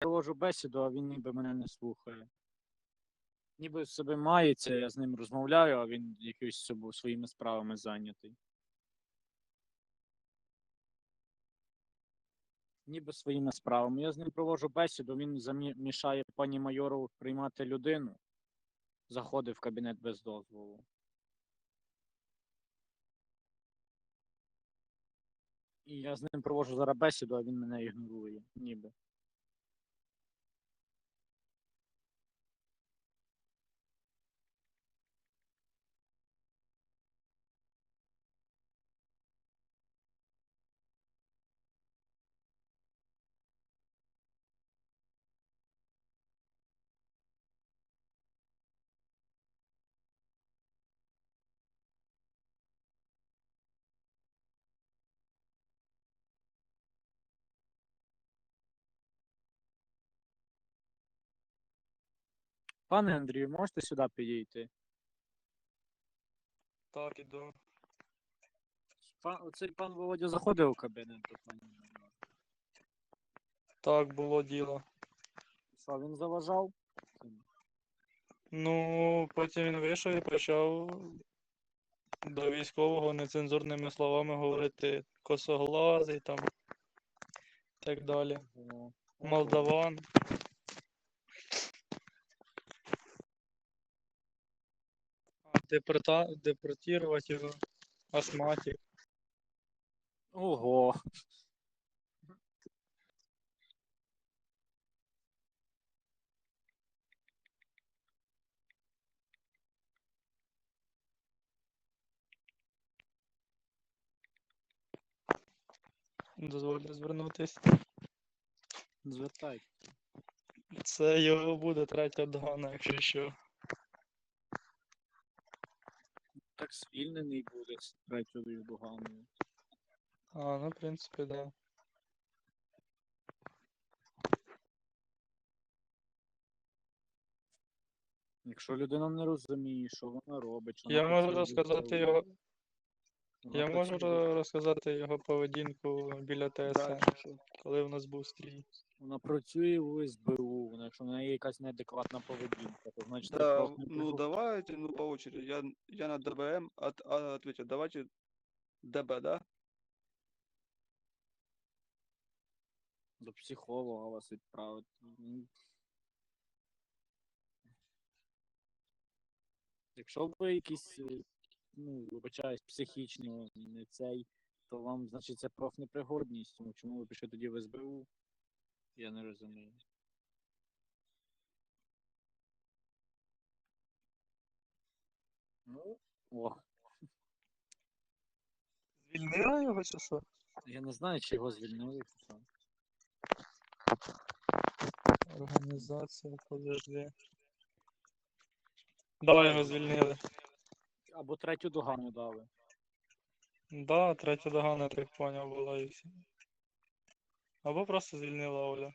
проводжу бесіду, а він ніби мене не слухає. Ніби себе мається, я з ним розмовляю, а він собою своїми справами зайнятий. Ніби своїми справами. Я з ним проводжу бесіду, він замі- мішає пані майору приймати людину. Заходив в кабінет без дозволу. І я з ним проводжу зараз бесіду, а він мене ігнорує. Ніби. Пане Андрію, можете сюди підійти? Так, іду. Пан, оцей пан Володя заходив у кабінет до пані майора. Так, було діло. Що він заважав? Ну, потім він вийшов і почав до військового нецензурними словами говорити косоглазий там і так далі. Молдаван. Депорта... Депортувати його. Астматик. Ого. Дозвольте звернутись. Звертай. Це його буде третя догана, якщо що. Так звільнений буде з третьою доганою. А, ну, в принципі, да. Якщо людина не розуміє, що вона робить, що Я вона можу розказати його. Вона Я можу розказати його поведінку біля ТСН, коли в нас був стрій. Вона працює в СБУ, вона, якщо в неї якась неадекватна поведінка, то значить Да, ну давайте, ну по очереди. Я, я на ДБМ, от, а, ответьте, давайте ДБ, да? до психолога вас відправити. Ну, Якщо ви якийсь, е, ну, вибачаюсь, психічно не цей, то вам, значить, це профнепригодність. Тому чому ви пішли тоді в СБУ? Я не розумію. Ну, о, Звільнила його чи що? я не знаю, чи його звільнили, чи що. Організація, подожди. Да, його звільнили. Або третю догану дали. Да, третя догана, я так поняв, була і все. Або просто звільнила Оля.